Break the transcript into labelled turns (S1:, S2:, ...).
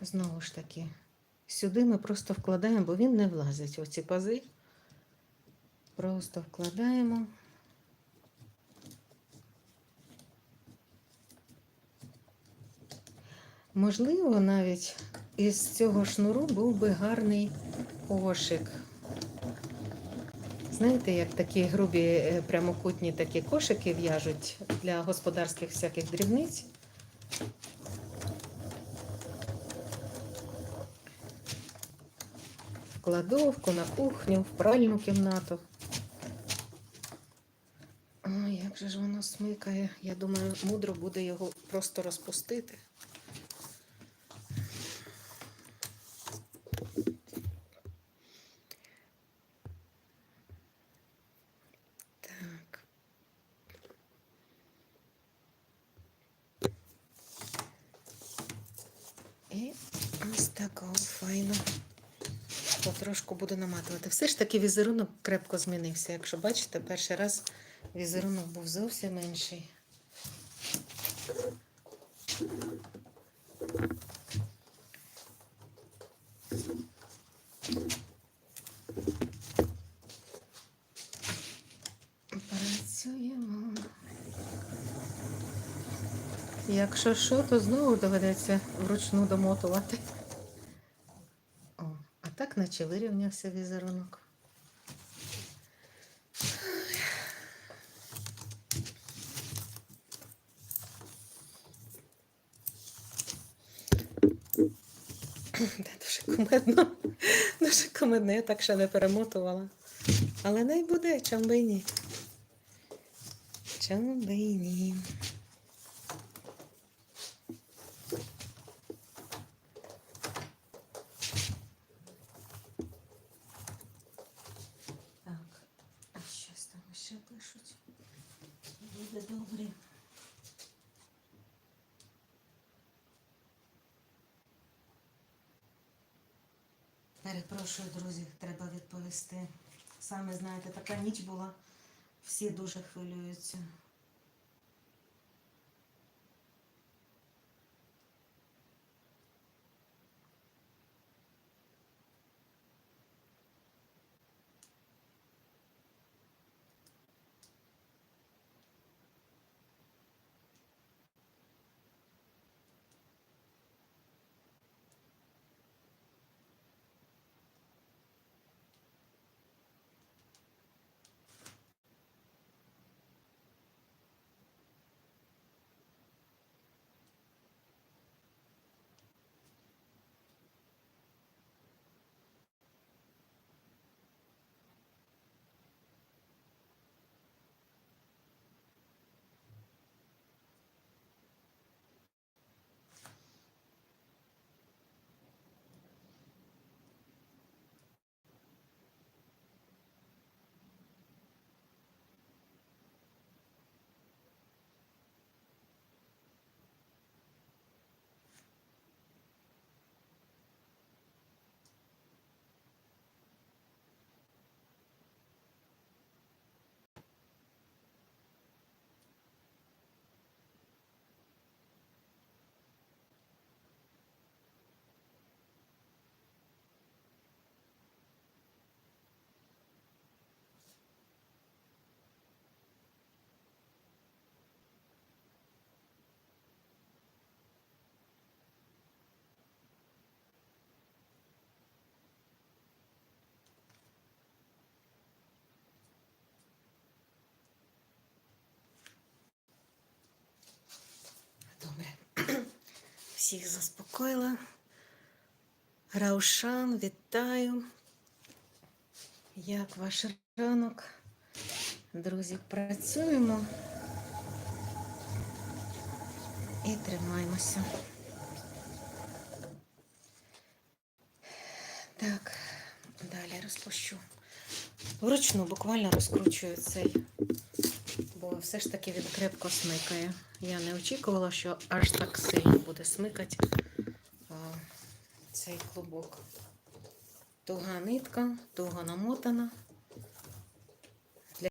S1: Знову ж таки, сюди ми просто вкладаємо, бо він не влазить. Оці пази. Просто вкладаємо. Можливо, навіть із цього шнуру був би гарний кошик. Знаєте, як такі грубі е, прямокутні такі кошики в'яжуть для господарських всяких дрібниць. Кладовку, на кухню, в пральну кімнату. Ой, як же ж воно смикає. Я думаю, мудро буде його просто розпустити. Так. І ось такого файно. Потрошку буду наматувати. Все ж таки візерунок крепко змінився. Якщо бачите, перший раз візерунок був зовсім інший. Працюємо. Якщо що, то знову доведеться вручну домотувати. Наче вирівнявся візерунок. Дуже кумедно. Дуже кумедно, я так ще не перемотувала. Але не буде, чом би ні. Чом би ні. Так, а щось там ще пишуть. Буде добре. Перепрошую, друзі, треба відповісти. Саме знаєте, така ніч була. Всі дуже хвилюються. Всіх заспокоїла. Раушан, вітаю. Як ваш ранок? Друзі, працюємо і тримаємося. Так, далі розпущу. Вручну буквально розкручую цей, бо все ж таки він крепко смикає. Я не очікувала, що аж так сильно буде смикати а, цей клубок. Туга нитка, туго намотана.